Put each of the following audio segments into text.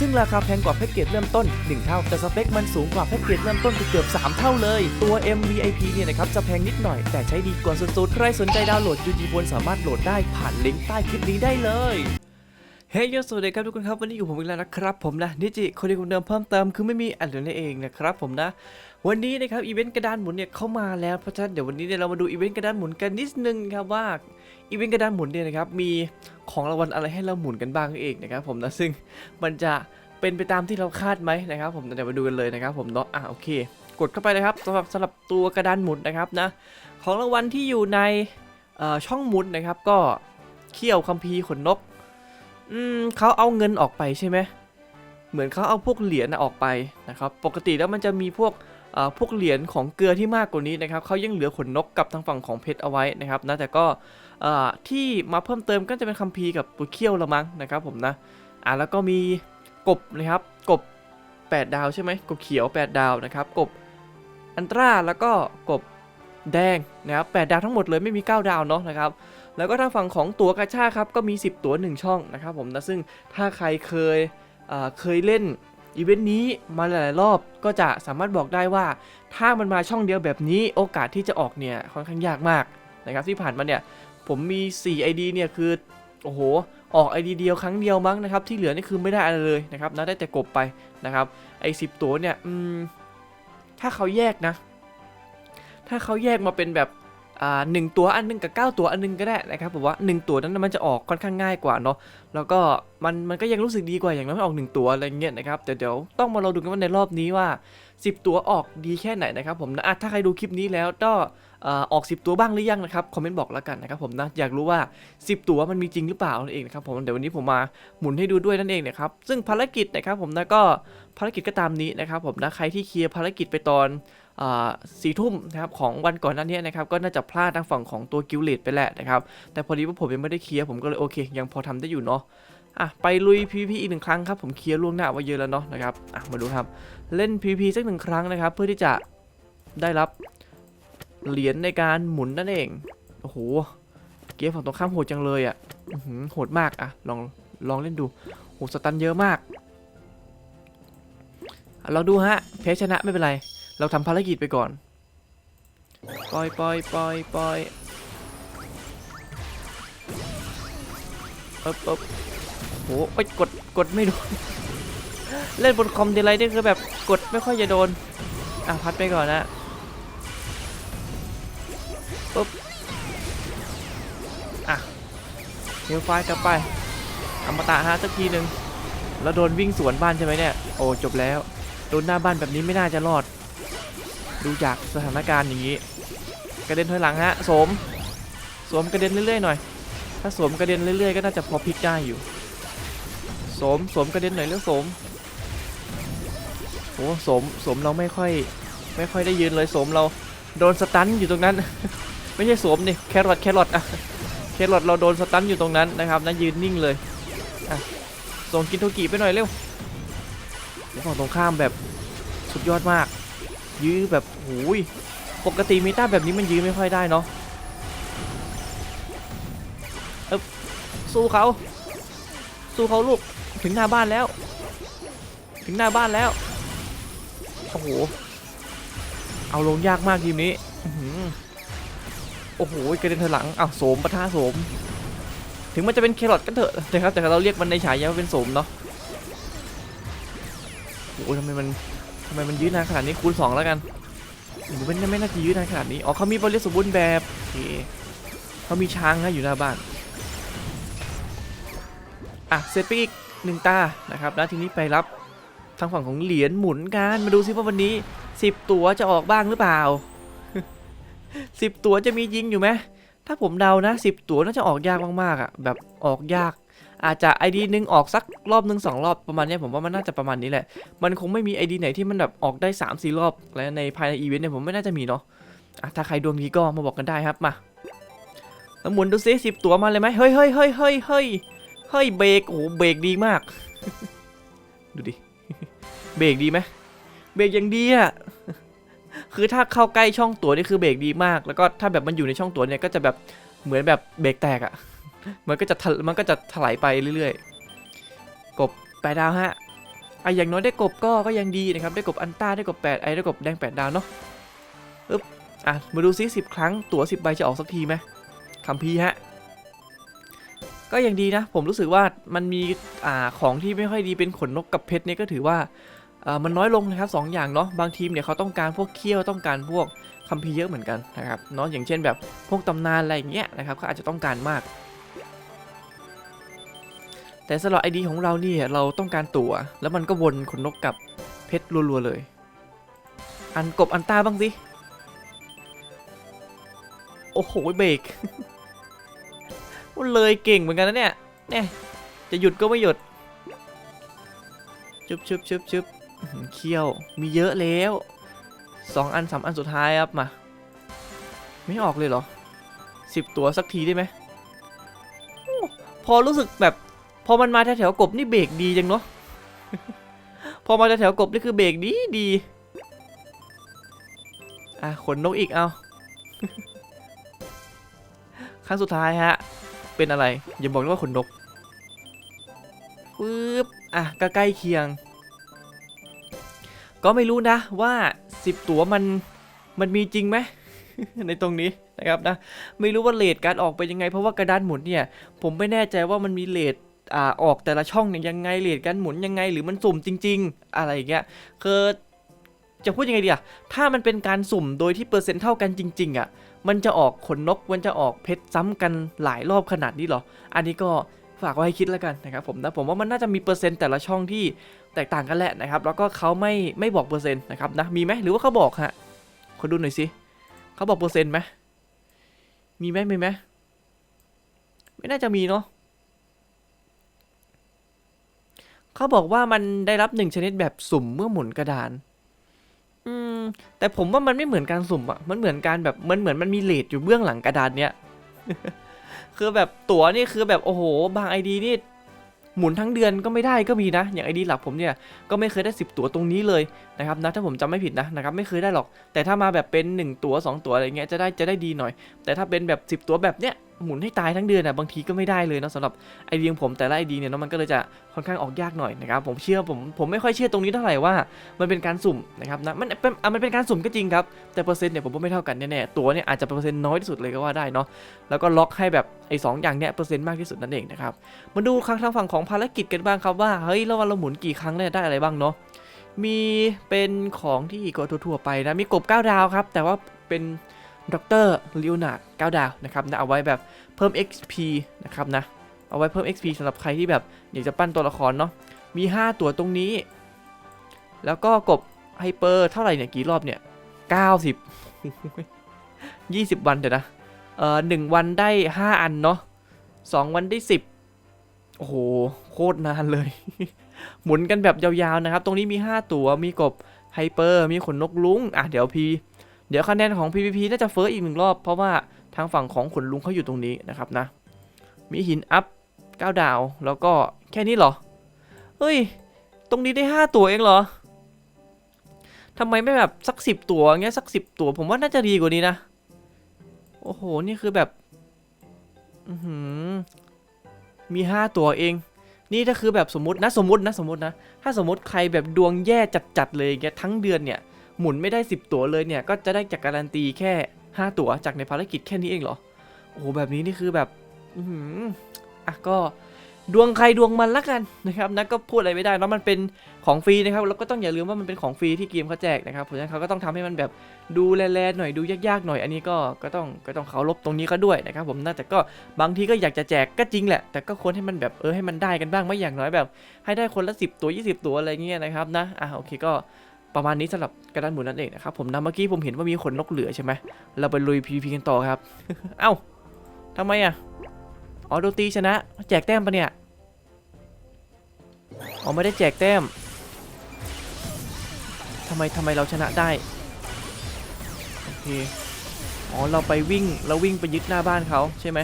ซึ่งราคาแพงกว่าแพ็กเกจเริ่มต้น 1 เท่า แต่สเปคมันสูงกว่าแพ็กเกจเริ่มต้นเกือบ3 เท่าเลย ตัว MVIP เนี่ยนะครับจะแพงนิดหน่อย แต่ใช้ดีกว่าสุดๆ ใครสนใจดาวน์โหลดยูจีบนสามารถโหลดได้ผ่านลิงก์ใต้คลิปนี้ได้เลยเฮ้ยสวัสดีครับทุกคนครับวันนี้อยู่ผมอีกแล้วนะครับผมนะนิจิคนเดียวคนเดิมเพิ่มเติมคือไม่มีอะไรนั่นเองนะครับผมนะ วันนี้นะครับอีเวนต์กระดานหมุนเนี่ยเข้ามาแล้วเพราะฉะนั้นเดี๋ยววันนี้เนี่ยเรามาดูอีเวนต์กระดานหมุนกันนิดนึงครับว่าอีเวนต์กระดานหมุนเนี่ยนะครับมีของรางวัลอะไรให้เราหมุนกันบ้างเองนะครับผมนะซึ่งมันจะเป็นไปตามที่เราคาดไหมนะครับ ผมเดี๋ยวมาดูกันเลยนะครับ ผมเนาะอะโอเค กดเข้าไปเลยครับสำหรับสำหรับตัวกระดานหมุนนะครับนะของรางวัลที่อยู่ในช่องหมุนนะครับก็เขี้ยวคัมภีร์ขนนกอืมเขาเอาเงินออกไปใช่ไหมเหมือนเขาเอาพวกเหรียญออกไปนะครับ ปกติแล้วมันจะมีพวก พวกเหรียญของเกลือที่มากกว่านี้นะครับเขายังเหลือขนนกกับทางฝั่งของเพชรเอาไว้นะครับนะแต่ก็ที่มาเพิ่มเติมก็จะเป็นคัมภีร์กับตัวเขี้ยวละมั้งนะครับผมนะอะแล้วก็มีกบนะครับกบ 8 ดาวใช่ไหมกบเขียว 8 ดาวนะครับกบอันตราแล้วก็กบแดงนะครับ8ดาวทั้งหมดเลยไม่มี 9 ดาวเนาะนะครับแล้วก็ทางฝั่งของตั๋วกาชาครับก็มี 10 ตั๋ว1 ช่องนะครับผมนะซึ่งถ้าใครเคยเคยเล่น อีเวนต์นี้มาหลาย ๆ รอบก็จะสามารถบอกได้ว่า ถ้ามันมาช่องเดียวแบบนี้โอกาสที่จะออกเนี่ยค่อนข้างยากมากนะครับที่ผ่านมาเนี่ยผมมี 4 ID เนี่ยคือโอ้โหออก ID เดียวครั้งเดียวมั้งนะครับที่เหลือนี่คือไม่ได้อะไรเลยนะครับนะได้แต่กบไปนะครับไอ้สิตัวเนี่ยถ้าเขาแยกนะ ถ้าเขาแยกมาเป็นแบบ หนึ่งตัวอันหนึงกับ 9 ตัวอันหนึงก็ได้นะครับผมว่า 1 ตัวนั้นมันจะออกค่อนข้างง่ายกว่าเนาะแล้วก็มันมันก็ยังรู้สึกดีกว่าอย่างน้อยมันออก 1 ตัวอะไรเงี้ยนะครับแต่เดี๋ยวต้องมาเราดูกันว่าในรอบนี้ว่า 10 ตัวออกดีแค่ไหนนะครับผมนะะถ้าใครดูคลิปนี้แล้วก็อ่าออก 10 ตัวบ้างหรือยังนะครับคอมเมนต์บอกแล้วกันนะครับผมนะอยากรู้ว่า 10 ตัวมันมีจริงหรือเปล่านั่นเองนะครับผมเดี๋ยววันนี้ผมมาหมุนให้ดูด้วยนั่นเองนะครับซึ่งภารกิจนะครับผมนะก็ภารกิจก็ตามนี้นะครับผมนะใครที่เคลียร์ภารกิจไปตอน สี่ทุ่มนะครับของวันก่อนหน้านี้นะครับก็น่าจะพลาดทางฝั่งของตัวกิลเลตไปแหละนะครับแต่พอดีว่าผมยังไม่ได้เคลียร์ผมก็เลยโอเค ยังพอทำได้อยู่เนาะอะไปลุย PVP อีกหนึ่งครั้งครับผมเคลียร์ล่วงหน้าไว้เยอะแล้วเนาะนะครับอะมาดูครับเล่น PVP สักหนึ่งครั้งนะครับ เพื่อที่จะได้รับเหรียญในการหมุนนั่นเองโอ้โหเกมฝั่งตรงข้ามโหดจังเลยอะอื้อหือโหดมากอะลองลองเล่นดูโหสตันเยอะมากอะเราดูฮะแพ้ชนะไม่เป็นไร เราทำภารกิจไปก่อน ปล่อยปล่อยปล่อยปล่อยเอ๊บเอ๊บโหไปกด กดไม่โดน เล่นบนคอมเดลไลนี่คือแบบกดไม่ค่อยจะโดน อะ พัดไปก่อนนะปุ๊บ อะเฮลไฟล์กลับไปอมตะฮะสักทีหนึ่งแล้วโดนวิ่งสวนบ้านใช่ไหมเนี่ย โอ้ จบแล้ว โดนหน้าบ้านแบบนี้ไม่น่าจะรอด ดูจากสถานการณ์อย่างนี้ กระเด็นถอยหลังฮะสมสมกระเด็นเรื่อยๆหน่อย ถ้าสมกระเด็นเรื่อยๆก็น่าจะพอพลิกได้อยู่สมสมกระเด็นหน่อยเรื่องสมโอ้สมสมเราไม่ค่อยไม่ค่อยได้ยืนเลยสมเราโดนสตันอยู่ตรงนั้น ไม่ใช่สมนี่แครอทแครอทอะแครอทเราโดนสตันอยู่ตรงนั้นนะครับนะยืนนิ่งเลยอะส่งกินโทกิไปหน่อยเร็วฝั่งตรงข้ามแบบสุดยอดมาก ยื้อแบบโอ้ยปกติเมตาแบบนี้มันยื้อไม่ค่อยได้เนาะเอ๊บสู้เขาสู้เขาลูกถึงหน้าบ้านแล้ว ถึงหน้าบ้านแล้วโอ้โหเอาลงยากมากทีมนี้อโอ้โหกระเด็นถอยหลังอ้าวโสมปะท่าโสม ถึงมันจะเป็นแครอทกันเถอะนะครับแต่เราเรียกมันในฉายาว่าเป็นโสมเนาะโอ้โหทำไมมัน ทำไมมันยืดนานขนาดนี้คูณ2แล้วกันหรือไม่ไม่น่าจะยืดนานขนาดนี้ อ๋อเขามีบริสมบูรณ์แบบโอเคเขามีช้างนะอยู่หน้าบ้าน อะเสร็จไปอีกหนึ่งตา นะครับ แล้วทีนี้ไปรับทางฝั่งของเหรียญหมุนกัน มาดูซิว่าวันนี้ 10 ตัวจะออกบ้างหรือเปล่า 10 ตัวจะมียิงอยู่ไหม ถ้าผมเดานะสิบตัวน่าจะออกยากมากๆอะ แบบออกยาก อาจจะไอดีนึงออกสักรอบหนึ่งสองรอบประมาณนี้ผมว่ามันน่าจะประมาณนี้แหละ มันคงไม่มีไอดีไหนที่มันแบบออกได้3ามสี่รอบ และในภายในอีเวนต์เนี่ยผมไม่น่าจะมีเนาะะถ้าใครดวงดีก็มาบอกกันได้ครับมาแล้วหมุนดูซิสิบตัวมาเลยไหมเฮ้ยเฮ้ยเฮ้ยเฮ้ยเฮ้ยเฮ้ยเบรกโอ้โหเบรกดีมาก ดูดิเบรกดีไหมเบรกยังดีอะคือถ้าเข้าใกล้ช่องตัวนี่คือเบรกดีมาก แล้วก็ถ้าแบบมันอยู่ในช่องตัวเนี่ยก็จะแบบเหมือนแบบเบรกแตกอะ มันก็จะมันก็จะถลายไปเรื่อยๆ กบแปดดาวฮะไออย่างน้อยได้กบก็ก็ยังดีนะครับ ได้กบอันต้าได้กบแปดไอได้กบแดงแปดดาวเนาะอึ๊บอะ มาดูซิสิบครั้งตั๋วสิบใบจะออกสักทีไหมคัมพีฮะ ก็ยังดีนะ ผมรู้สึกว่ามันมีอ่าของที่ไม่ค่อยดีเป็นขนนกกับเพชรเนี่ยก็ถือว่าอ่ามันน้อยลงนะครับสองอย่างเนาะบางทีมเนี่ยเขาต้องการพวกเขี้ยวต้องการพวกคัมพีร์เยอะเหมือนกันนะครับเนาะอย่างเช่นแบบพวกตำนานอะไรอย่างเงี้ยนะครับเขาอาจจะต้องการมาก แต่สำหรับไอดีของเราเนี่ยเราต้องการตั๋ว แล้วมันก็วนขนนกกับเพชรรัวๆเลย อันกบอันตาบ้างสิ โอ้โหเบรกเลยเก่งเหมือนกันนะเนี่ยเนี่ยจะหยุดก็ไม่หยุดชึบชึบชึบชึบเคี้ยว มีเยอะแล้วสองอันสามอันสุดท้ายครับมา ไม่ออกเลยเหรอสิบตัวสักทีได้ไหมพอรู้สึกแบบ พอมันมาแถวๆกบนี่เบรกดีจังเนาะพอมาแถวๆกบนี่คือเบรกดีดีอะขนนกอีกเอาครั้งสุดท้ายฮะ เป็นอะไร อย่าบอกว่าขนนกปึ๊บอะก็ใกล้เคียง ก็ไม่รู้นะว่า 10 ตัวมันมันมีจริงไหมในตรงนี้นะครับนะ ไม่รู้ว่าเลทการออกไปยังไง เพราะว่ากระดานหมุนเนี่ย ผมไม่แน่ใจว่ามันมีเลท อ่าออกแต่ละช่องเนี่ยยังไงเลทการหมุนยังไงหรือมันสุ่มจริง ๆ อะไรอย่างเงี้ยคือจะพูดยังไงดีอะถ้ามันเป็นการสุ่มโดยที่เปอร์เซ็นต์เท่ากันจริง ๆอะมันจะออกขนนกมันจะออกเพชรซ้ำกันหลายรอบขนาดนี้หรอ อันนี้ก็ฝากไว้ให้คิดแล้วกันนะครับผมนะผมว่ามันน่าจะมีเปอร์เซ็นต์แต่ละช่องที่แตกต่างกันแหละนะครับ แล้วก็เขาไม่ไม่บอกเปอร์เซ็นต์นะครับนะมีไหมหรือว่าเขาบอกฮะขอดูหน่อยสิเขาบอกเปอร์เซ็นต์ไหมมีไหมมีไหมไม่น่าจะมีเนาะ เขาบอกว่ามันได้รับหนึ่งชนิดแบบสุ่มเมื่อหมุนกระดาน อืม แต่ผมว่ามันไม่เหมือนการสุ่มอะมันเหมือนการแบบมันเหมือนมันมีเลทอยู่เบื้องหลังกระดานเนี้ย คือแบบตั๋วนี่คือแบบโอ้โห บางไอดีนี่หมุนทั้งเดือนก็ไม่ได้ก็มีนะ อย่างไอดีหลักผมเนี่ยก็ไม่เคยได้ 10 ตั๋วตรงนี้เลยนะครับนะถ้าผมจำไม่ผิดนะนะครับไม่เคยได้หรอก แต่ถ้ามาแบบเป็น 1 ตั๋ว2 ตั๋วอะไรเงี้ยจะได้จะได้ดีหน่อย แต่ถ้าเป็นแบบ 10 ตั๋วแบบเนี้ย หมุนให้ตายทั้งเดือนอะบางทีก็ไม่ได้เลยเนาะสำหรับไอเดียของผมแต่ละไอดีเนี่ยเนาะมันก็เลยจะค่อนข้างออกยากหน่อยนะครับผมเชื่อผมผมไม่ค่อยเชื่อตรงนี้เท่าไหร่ว่ามันเป็นการสุ่มนะครับนะมันเป็นอะมันเป็นการสุ่มก็จริงครับแต่เปอร์เซ็นต์เนี่ยผมว่าไม่เท่ากันแน่ๆตัวเนี่ยอาจจะเปอร์เซ็นต์น้อยที่สุดเลยก็ว่าได้เนาะแล้วก็ล็อกให้แบบไอ้สองอย่างเนี้ยเปอร์เซ็นต์มากที่สุดนั่นเองนะครับมาดูทางฝั่งของภารกิจกันบ้างครับว่าเฮ้ยแล้ววันเราหมุนกี่ครั้งเนี่ยได้อะไรบ้างเนาะมีเป็นของที่ก็ทั่วๆไปนะมีกบ9ดาวครับแต่ว่าเป็น ดรลิโอนาร์ด9ดาวนะครับนะเอาไว้แบบเพิ่ม XP นะครับนะเอาไว้เพิ่ม XP สำหรับใครที่แบบอยากจะปั้นตัวละครเนาะมี 5 ตัวตรงนี้ แล้วก็กบไฮเปอร์เท่าไหร่เนี่ยกี่รอบเนี่ย 90 20 วันเดี๋ยวนะเอ่อหนึ่งวันได้ 5 อันเนาะสองวันได้ 10 โอ้โห โคตรนานเลย หมุนกันแบบยาวๆนะครับ ตรงนี้มี 5 ตัวมีกบไฮเปอร์มีขนนกลุงอะเดี๋ยวพี เดี๋ยวคะแนนของ PVP น่าจะเฟิร์สอีกหนึ่งรอบ เพราะว่าทางฝั่งของขนลุงเขาอยู่ตรงนี้นะครับนะ มีหินอัพ 9 ดาว แล้วก็แค่นี้เหรอ เฮ้ย ตรงนี้ได้ 5 ตัวเองเหรอทำไมไม่แบบสักสิบตัวเงี้ยสักสิบตัว ผมว่าน่าจะดีกว่านี้นะ โอ้โห นี่คือแบบอือหือมีห้าตัวเอง นี่ถ้าคือแบบสมมตินะสมมตินะสมมตินะ ถ้าสมมติใครแบบดวงแย่จัดๆเลยเงี้ยทั้งเดือนเนี่ย หมุนไม่ได้ 10 ตัวเลยเนี่ยก็จะได้จากการันตีแค่ 5 ตัวจากในภารกิจแค่นี้เองเหรอโอ้โหแบบนี้นี่คือแบบอือหืออะก็ดวงใครดวงมันละกันนะครับนะก็พูดอะไรไม่ได้เนอะมันเป็นของฟรีนะครับแล้วก็ต้องอย่าลืมว่ามันเป็นของฟรีที่เกมเขาแจกนะครับเพราะฉะนั้นเขาก็ต้องทำให้มันแบบดูแลๆหน่อยดูยากๆหน่อยอันนี้ก็ก็ต้องก็ต้องเคารพตรงนี้ก็ด้วยนะครับผมน่าแต่ก็บางทีก็อยากจะแจกก็จริงแหละ แต่ก็ควรให้มันแบบเออให้มันได้กันบ้างไม่อย่างน้อยแบบ ให้ได้คนละ 10 ตัว 20 ตัวอะไรเงี้ยนะครับนะอะโอเคก็ ประมาณนี้สำหรับกระดานหมุนนั่นเองนะครับผมนะเมื่อกี้ผมเห็นว่ามีขนนกเหลือใช่ไหมเราไปลุย PVP กันต่อครับ เอ้าทำไมอะอ๋อโดตีชนะ แจกแต้มปะเนี่ยอ๋อไม่ได้แจกแต้มทำไมทำไมเราชนะได้โอเคอ๋อเราไปวิ่งเราวิ่งไปยึดหน้าบ้านเขาใช่ไหม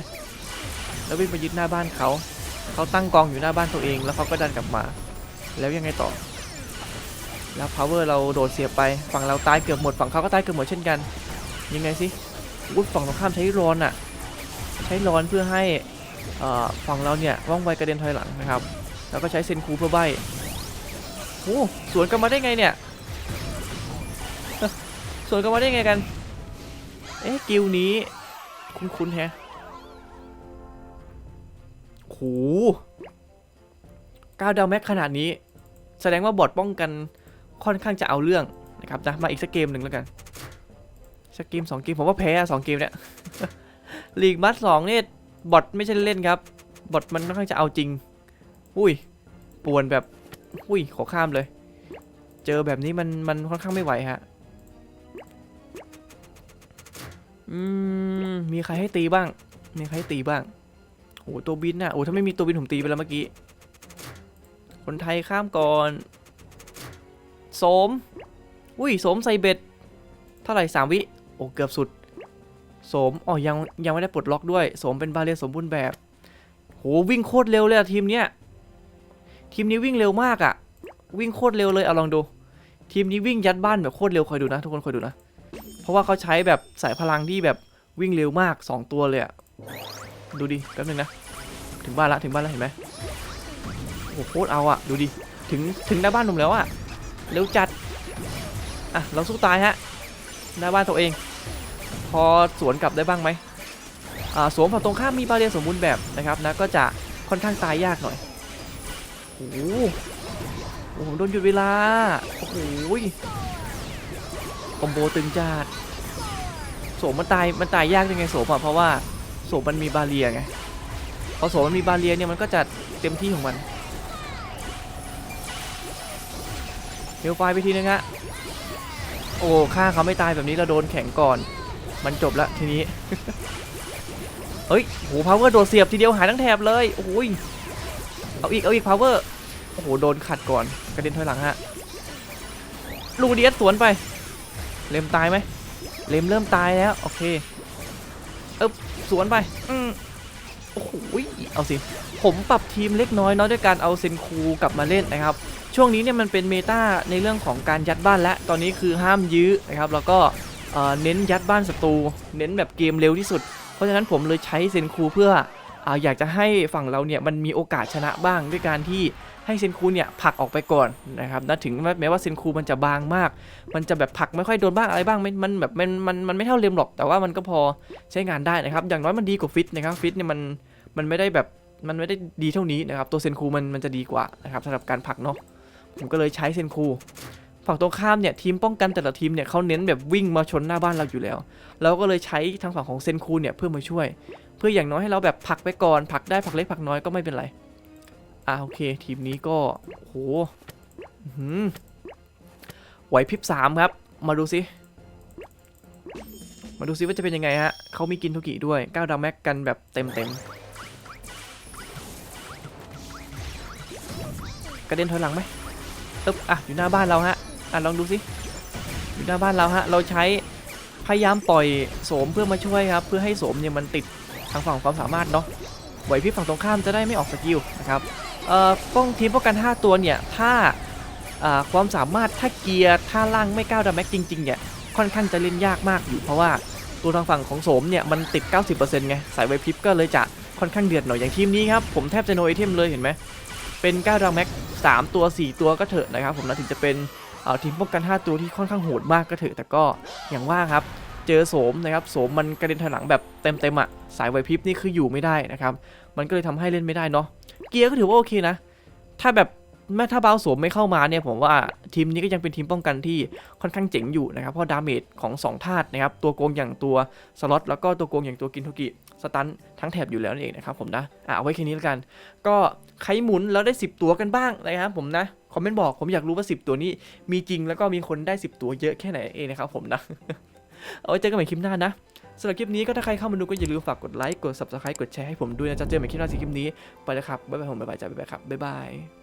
เราวิ่งไปยึดหน้าบ้านเขาเขาตั้งกองอยู่หน้าบ้านตัวเองแล้วเขาก็ดันกลับมา แล้วยังไงต่อ แล้ว power เราโดดเสียไป ฝั่งเราตายเกือบหมด ฝั่งเขาก็ตายเกือบหมดเช่นกัน ยังไงสิอุ๊ยฝั่งตรงข้ามใช้รอนอะใช้รอนเพื่อให้อ่อฝั่งเราเนี่ยว่องไวกระเด็นถอยหลังนะครับ แล้วก็ใช้เซนคูเพื่อใบโอ้สวนกันมาได้ไงเนี่ย สวนกันมาได้ไงกัน เอ๊ะกิลนี้คุ้นๆแฮะโหก้าวดาวแม็กขนาดนี้ แสดงว่าบอทป้องกัน ค่อนข้างจะเอาเรื่องนะครับนะมาอีกสักเกมหนึ่งแล้วกันสักเกมสองเกมผมว่าแพ้สองเกมเนี่ยลีกมัดสองเนี่ยบอทไม่ใช่เล่นครับบอทมันค่อนข้างจะเอาจริง อุ้ยป่วนแบบอุ้ยขอข้ามเลย เจอแบบนี้มันมันค่อนข้างไม่ไหวฮะอืมมีใครให้ตีบ้าง มีใครให้ตีบ้างโอ้ตัวบินน่ะโอ้ถ้าไม่มีตัวบินผมตีไปแล้วเมื่อกี้คนไทยข้ามก่อน สม อุ้ยโสมใส่เบ็ด เท่าไหร่สามวิ โอ้เกือบสุดโสม อ๋อ ยังยังไม่ได้ปลดล็อกด้วยโสมเป็นบาเรียสมบูรณ์แบบ โหวิ่งโคตรเร็วเลยอะทีมเนี้ย ทีมนี้วิ่งเร็วมากอะวิ่งโคตรเร็วเลยเอาลองดู ทีมนี้วิ่งยัดบ้านแบบโคตรเร็วคอยดูนะ ทุกคนคอยดูนะ เพราะว่าเขาใช้แบบสายพลังที่แบบวิ่งเร็วมาก 2 ตัวเลยอะดูดิแป๊บนึงนะ ถึงบ้านละถึงบ้านละเห็นไหมโอ้โหโคตรเอาอะดูดิ ถึงถึงหน้าบ้านผมแล้วอะ เร็วจัด อะ เราสู้ตายฮะ หน้าบ้านตัวเอง พอสวนกลับได้บ้างไหมอ่าสวมฝั่งตรงข้ามมีบาเรียสมบูรณ์แบบนะครับนะก็จะค่อนข้างตายยากหน่อยโอ้โหโอ้โหผมโดนหยุดเวลา โอ้โหคอมโบตึงจัดโสมมันตายมันตายยากยังไงโสมอะเพราะว่าโสมมันมีบาเรียไงพอโสมมันมีบาเรียเนี่ยมันก็จะเต็มที่ของมัน เฮลไฟไปทีนึงฮะ โอ้ฆ่าเขาไม่ตายแบบนี้เราโดนแข็งก่อน มันจบละทีนี้ เฮ้ยโหพาวเวอร์โดดเสียบทีเดียวหายทั้งแถบเลย โอ้ย เอาอีก เอาอีกพาวเวอร์ โอ้โห โดนขัดก่อน กระเด็นถอยหลังฮะ ลูเดียสสวนไป เลมตายไหม เลมเริ่มตายแล้ว โอเค เอ๊บสวนไป อืมโอ้โห เอาสิ ผมปรับทีมเล็กน้อยเนาะด้วยการเอาเซนคูกลับมาเล่นนะครับ ช่วงนี้เนี่ยมันเป็นเมตาในเรื่องของการยัดบ้านและ ตอนนี้คือห้ามยื้อนะครับ แล้วก็เน้นยัดบ้านศัตรู เน้นแบบเกมเร็วที่สุด เพราะฉะนั้นผมเลยใช้เซนคูเพื่อออยากจะให้ฝั่งเราเนี่ยมันมีโอกาสชนะบ้างด้วยการที่ให้เซนคูเนี่ยผลักออกไปก่อนนะครับนะถึงแม้ว่าเซนคูมันจะบางมาก มันจะแบบผลักไม่ค่อยโดนบ้างอะไรบ้างมันมันแบบมันมันมันไม่เท่าเลมหรอก แต่ว่ามันก็พอใช้งานได้นะครับ อย่างน้อยมันดีกว่าฟิตนะครับ ฟิตเนี่ยมันมันไม่ได้แบบมันไม่ได้ดีเท่านี้นะครับ ตัวเซนคูมันมันจะดีกว่านะครับสำหรับการผักเนาะ ผมก็เลยใช้เซนคูฝั่งตรงข้ามเนี่ยทีมป้องกันแต่ละทีมเนี่ยเขาเน้นแบบวิ่งมาชนหน้าบ้านเราอยู่แล้ว เราก็เลยใช้ทางฝั่งของเซนคูเนี่ยเพื่อมาช่วย เพื่ออย่างน้อยให้เราแบบผลักไปก่อนผลักได้ผลักเล็กผลักน้อยก็ไม่เป็นไรอ่าโอเค ทีมนี้ก็โหอื้อหือไหวพริบสามครับ มาดูซิ มาดูซิว่าจะเป็นยังไงฮะเขามีกินทุกิด้วย9ดาวแม็กกันแบบเต็มเต็มกระเด็นถอยหลังไหม ตึ๊บอะอยู่หน้าบ้านเราฮะอะลองดูซิอยู่หน้าบ้านเราฮะเราใช้พยายามปล่อยโสมเพื่อมาช่วยครับ เพื่อให้โสมเนี่ยมันติดทางฝั่งความสามารถเนาะไหวพริบฝั่งตรงข้ามจะได้ไม่ออกสกิลนะครับเอ่อป้องทีมป้องกัน 5 ตัวเนี่ยถ้าอ่าความสามารถถ้าเกียร์ถ้าล่างไม่ก้าวดาแม็กจริงๆเนี่ยค่อนข้างจะเล่นยากมากอยู่เพราะว่าตัวทางฝั่งของโสมเนี่ยมันติด 90%ไงสายไวพริบก็เลยจะค่อนข้างเดือดหน่อยอย่างทีมนี้ครับผมแทบจะโนไอเทมเลยเห็นไหม เป็นก้าวดาแม็ก3ตัว 4 ตัวก็เถอะนะครับผมนะถึงจะเป็นทีมป้องกัน 5 ตัวที่ค่อนข้างโหดมากก็เถอะแต่ก็อย่างว่าครับเจอโสมนะครับโสมมันกระเด็นถอยหลังแบบเต็มๆอะสายไวพริบนี่คืออยู่ไม่ได้นะครับมันก็เลยทำให้เล่นไม่ได้เนาะเกียร์ก็ถือว่าโอเคนะ ถ้าแบบแม้ถ้าเบาสวมไม่เข้ามาเนี่ยผมว่าทีมนี้ก็ยังเป็นทีมป้องกันที่ค่อนข้างเจ๋งอยู่นะครับเพราะดาเมจของ2ธาตุนะครับตัวโกงอย่างตัวสล็อตแล้วก็ตัวโกงอย่างตัวกินทุกิ สตันทั้งแถบอยู่แล้วนั่นเองนะครับผมนะอะเอาไว้แค่นี้แล้วกัน ก็ใครหมุนแล้วได้ 10 ตัวกันบ้างนะครับผมนะคอมเมนต์บอกผมอยากรู้ว่า 10 ตัวนี้มีจริงแล้วก็มีคนได้ 10 ตัวเยอะแค่ไหนเองนะครับผมนะเอาไว้เจอกันใหม่คลิปหน้านะสำหรับคลิปนี้ก็ถ้าใครเข้ามาดูก็อย่าลืมฝากกดไลค์กด subscribe กดแชร์ให้ผมด้วยนะจ๊ะเจอกันใหม่คลิปหน้าสิคลิปนี้ไปแล้วครับบ๊ายบายผมบ๊ายบายจ้าบ๊ายบายครับบ๊ายบาย